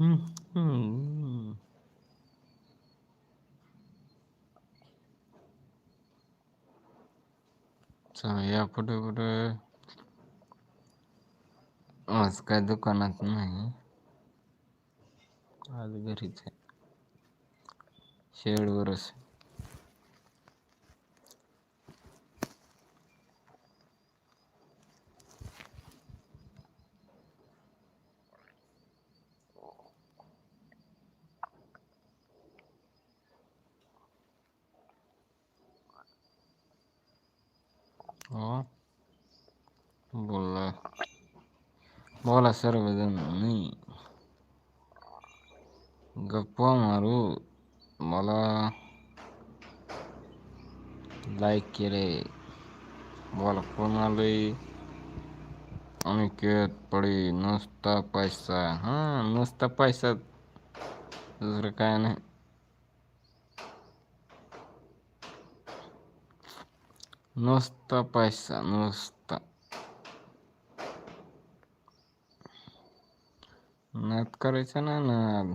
हम्म, हम्म. या पुढे कुठे आज काय दुकानात नाही. आज घरीच आहे. शेडवरच हो बोला बोला सर्वजण नाही गप्पा मारू मला लाईक केले बोला कोण आलंय अनिकेत पडे नुसता पैसा हां नुसता पैसा दुसरं काय नाही नुसता पैसा नुसता नाद करायचं ना नाद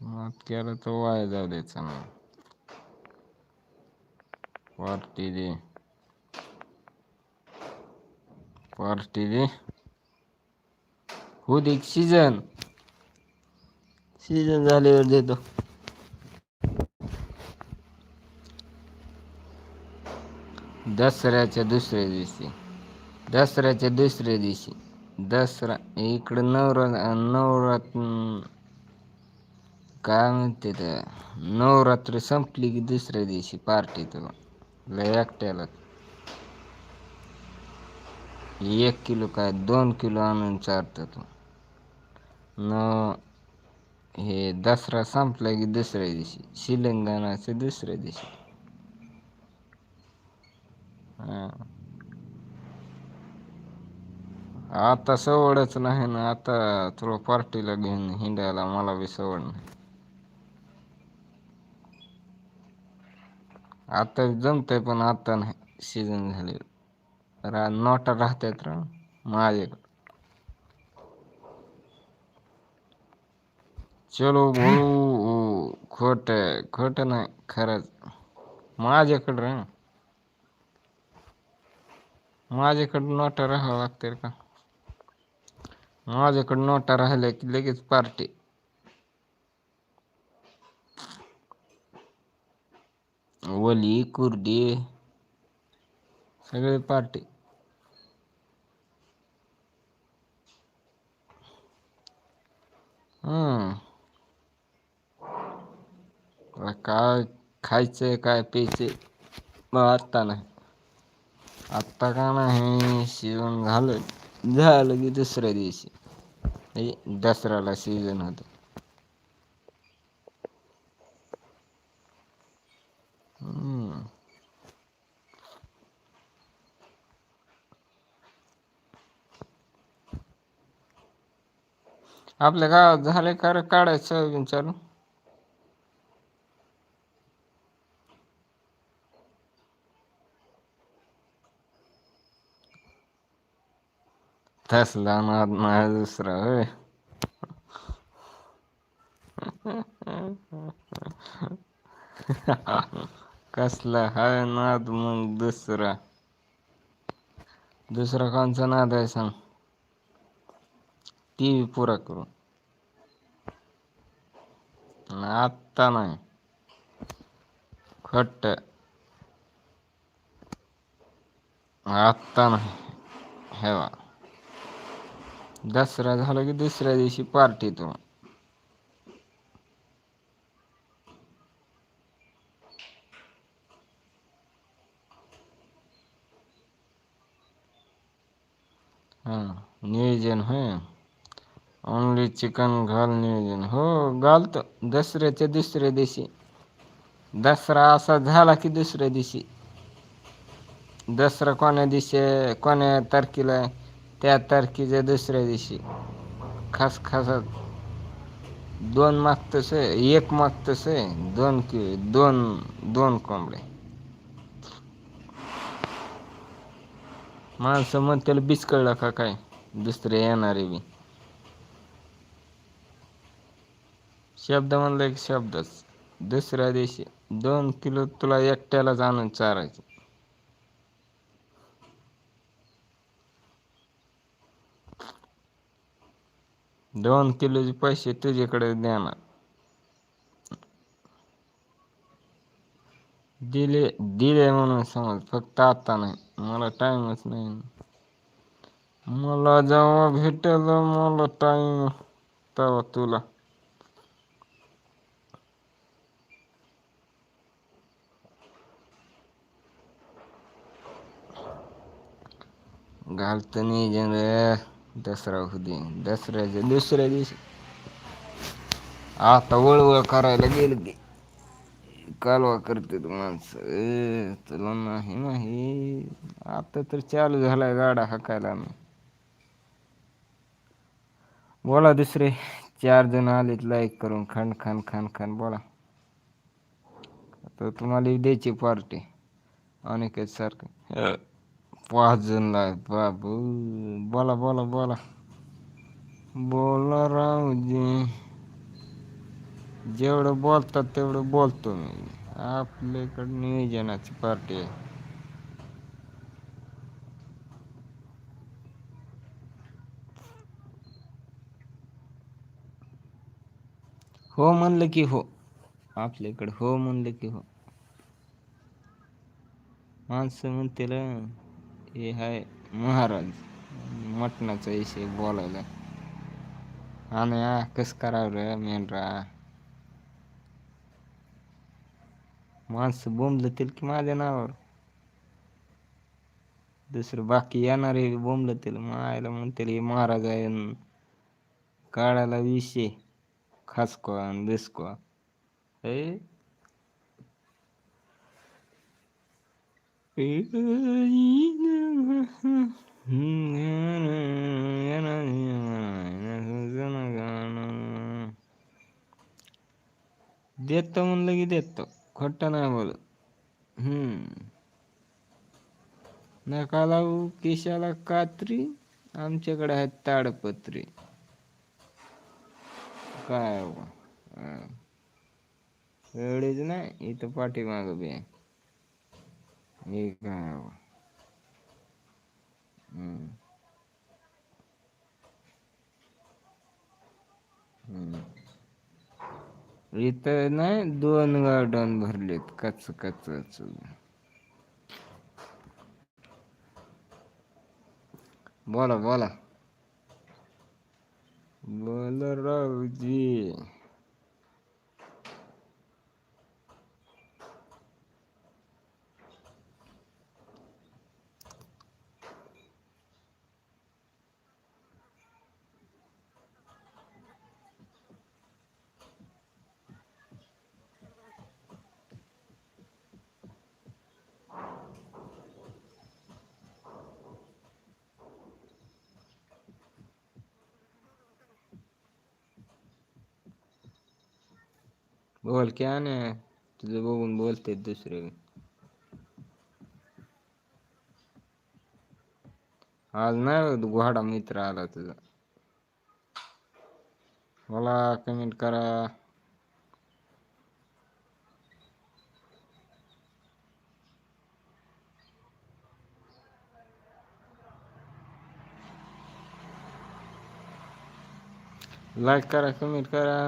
नाद केलं तर वाया जाऊ द्यायचा ना पार्टी दे पार्टी दे हो दे सीजन सीजन झाल्यावर देतो दसऱ्याच्या दुसऱ्या दिवशी. दसऱ्याच्या दुसऱ्या दिवशी. दसरा इकडं नवरा नवरात्र काय म्हणते तर नवरात्र संपली की दुसऱ्या दिवशी पार्टी तो. लय एकट्याला. एक किलो काय दोन किलो आणून चारतो तो. न हे दसरा संपला की दुसऱ्या दिवशी. शिलंगणाच्या दुसऱ्या दिवशी. आता सवडच नाही ना आता थोडं पार्टीला घेऊन हिंडायला मला बी सवड नाही. आता जमतंय पण आता नाही सीझन झाले. रा नोटा राहतात रा माझ्याकडे. चलो भाऊ खोट खोट नाही खरंच. माझ्याकडं रा. माझ्याकडं नोटा राहावं लागते का? माझ्याकडं नोटा राहिल्या की लगेच पार्टी. वली, कुर्डी, सगळे पार्टी. हम्म. काय खायचंय, काय प्यायचंय? मग आत्ता नाही. आत्ता का नाही सीझन झालं झालं की दुसऱ्या दिवशी. म्हणजे दसऱ्याला सीजन होतं. हम्म. आपल्या गावात झाले का काढायचं सोयाबीन चालू तसला नाद नाही दुसरा होय कसला हाय नाद मग दुसरा दुसरा कोणचा नाद आहे सांग टी व्ही पुरा करून आत्ता नाही खट्ट आत्ता नाही हे हेवा दसरा झाला की दुसऱ्या दिवशी पार्टी तो. हां नियोजन होय? ओनली चिकन घाल नियोजन. हो घालतो. दसऱ्याच्या दुसऱ्या दिवशी. दसरा असा झाला की दुसऱ्या दिवशी. दसरा कोण्या दिवशी कोण्या तारखेला? आहे, त्या तारखेच्या दुसऱ्या दिवशी. खास खासात दोन मागतस आहे एक मागतस आहे दोन कि दोन दोन कोंबडे. माणसं मग त्याला बिचकळला का काय? दुसरे येणारे बी. शब्द म्हणलं एक शब्दच. दुसऱ्या दिवशी दोन किलो तुला एकट्यालाच आणून चारायचे. दोन किलोचे पैसे तुझ्याकडे देणार दिले दिले म्हणून समज फक्त आता नाही. मला टाइमच नाही. मला जेव्हा भेटेल मला टाइम तेव्हा तुला. घालतो नियोजन रे. दसरा होते दसऱ्याच्या दुसऱ्या दिवशी. आता वळवळ करायला गेलं की कालवा करते माणसं. तुला नाही नाही. आता तर चालू झालाय गाडा हाकायला मी बोला दुसरे चार जण आलेत लाईक करून खान खान खान खान बोला. तर तुम्हाला द्यायची पार्टी अनिकेत सारखं. पाच जण लाय बाबू बोला बोला बोला बोला रावजी जेवढं बोलतात तेवढं बोलतो मी आपल्याकडे नियोजनाची पार्टी आहे हो म्हणलं की हो आपल्याकडे हो म्हणलं की हो माणसं म्हणतील हे हाय महाराज. मटणाचा विषय बोलायला. आणि हा कस करावं रे मेंढरा? माणसं बोंबलतील की माझ्या नावावर? दुसरं बाकी येणारे बोंबलतील. मायला म्हणतील हे महाराज आहे अन काढायला विषय. खासको आणि दिसको हे देत म्हणलं की देत. खोट नाही बोलत. हम्म. नका लावू केशाला कात्री आमच्याकडे आहेत ताडपत्री. काय हो? बा. नाही इथं पाठीमागं बी आहे. हे काय बा. हम्म. इथं नाही दोन गार्डन भरलेत. कच कच. बोला बोला. बोला रावजी. बोल क्या नाही तुझं बघून बोलते दुसरे आज नाही बघ घोडा मित्र आला तुझा मला कमेंट करा लाईक करा कमेंट करा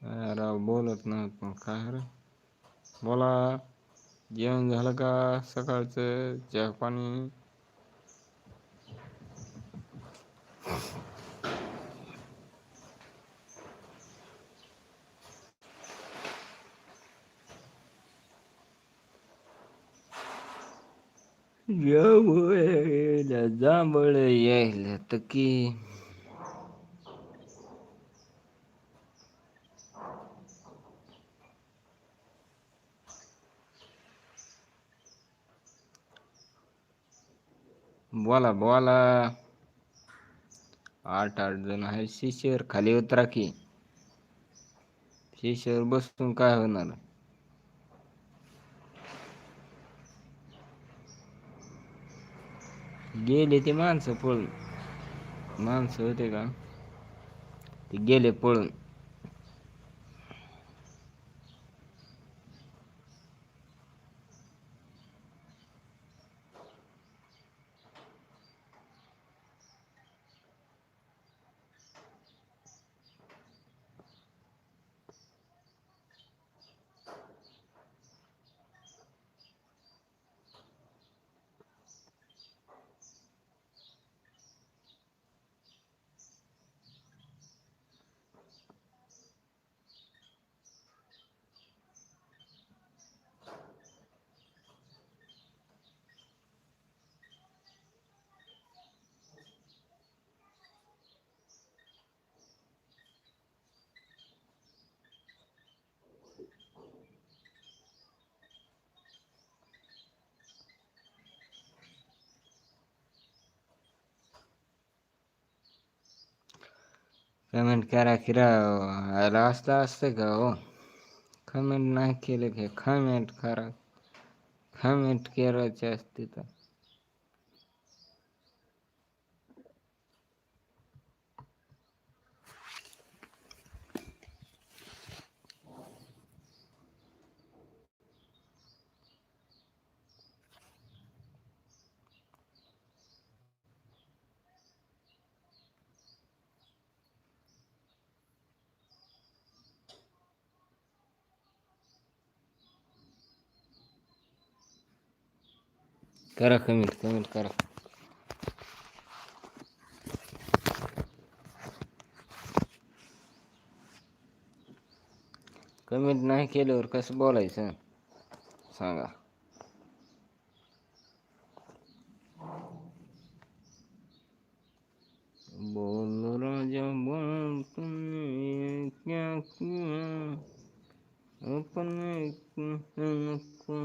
काय राव ना काय रे? बोला जेवण झालं का सकाळचं? चहा पाणी? जांभळ यायला तर की. बोला बोला. आठ आठ जण आहे शिशेवर खाली उतरा की. शिशेवर बसून काय होणार? गेले ते माणसं पळून. माणसं होते का? ते गेले पळून. कमेंट करा किरा राव आला असता असतं का हो? कमेंट नाही केलं की कमेंट करा. कमेंट करायची असते तर. करा कमेंट कमेंट करा कमेंट नाही केल्यावर कसं बोलायचं सांगा बोलो राजा बोल तुमने क्या किया अपने को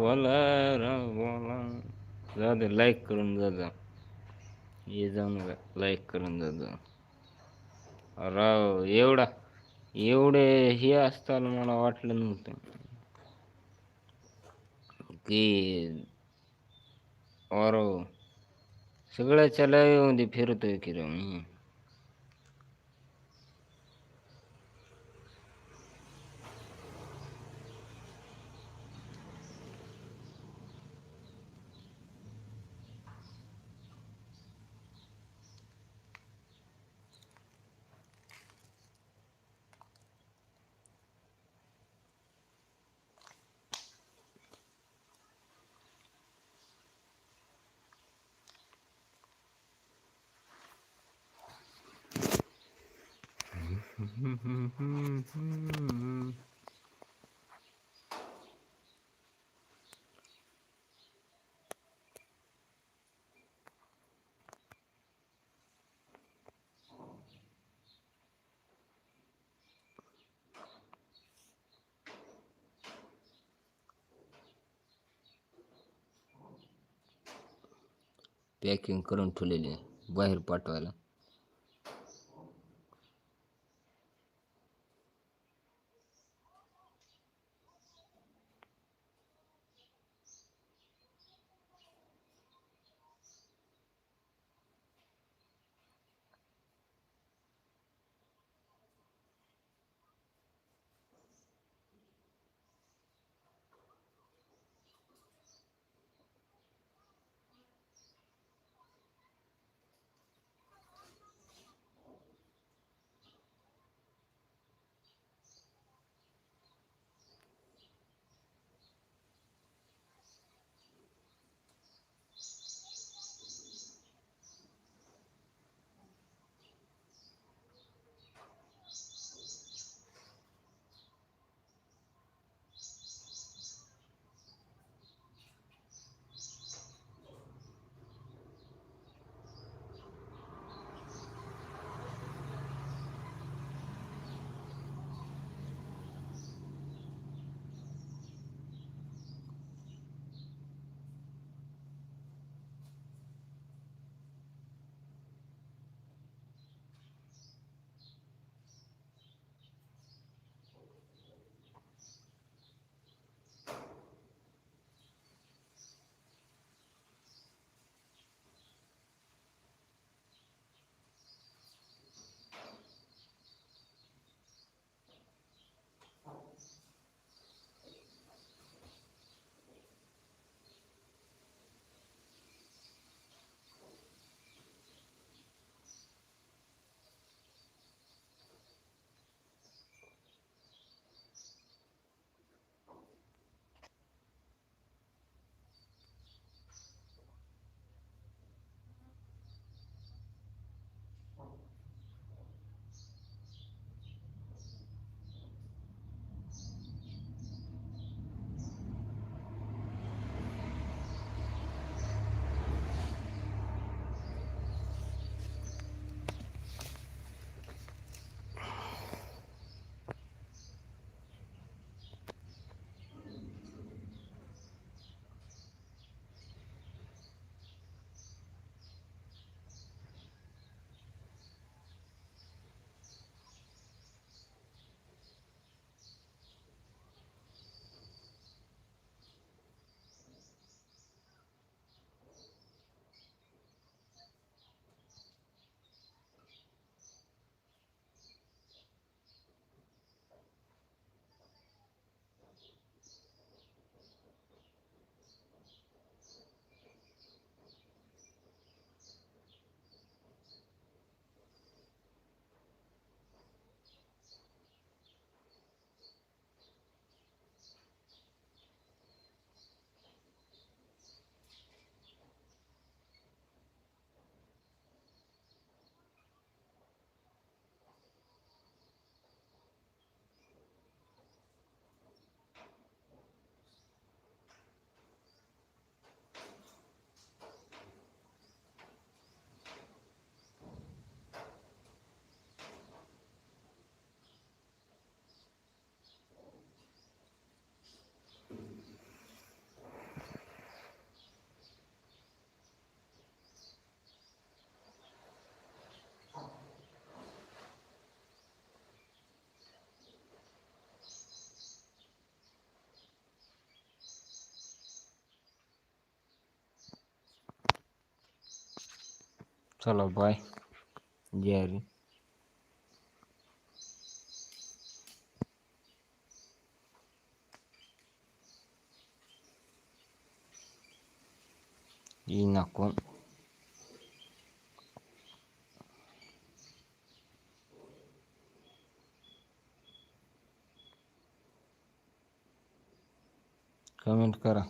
बोला राव बोला. जा दे लाईक करून जा जा. ये जाऊन लाईक करून जा जा. राव एवढा एवढे हे असताना मला वाटलं नव्हतं. की और हो. सगळ्याच्या मध्ये फिरतोय की राव मी? पॅकिंग करून ठेवलेली आहे. बाहेर पाठवायला. चला बाय जय येईना कोण कमेंट करा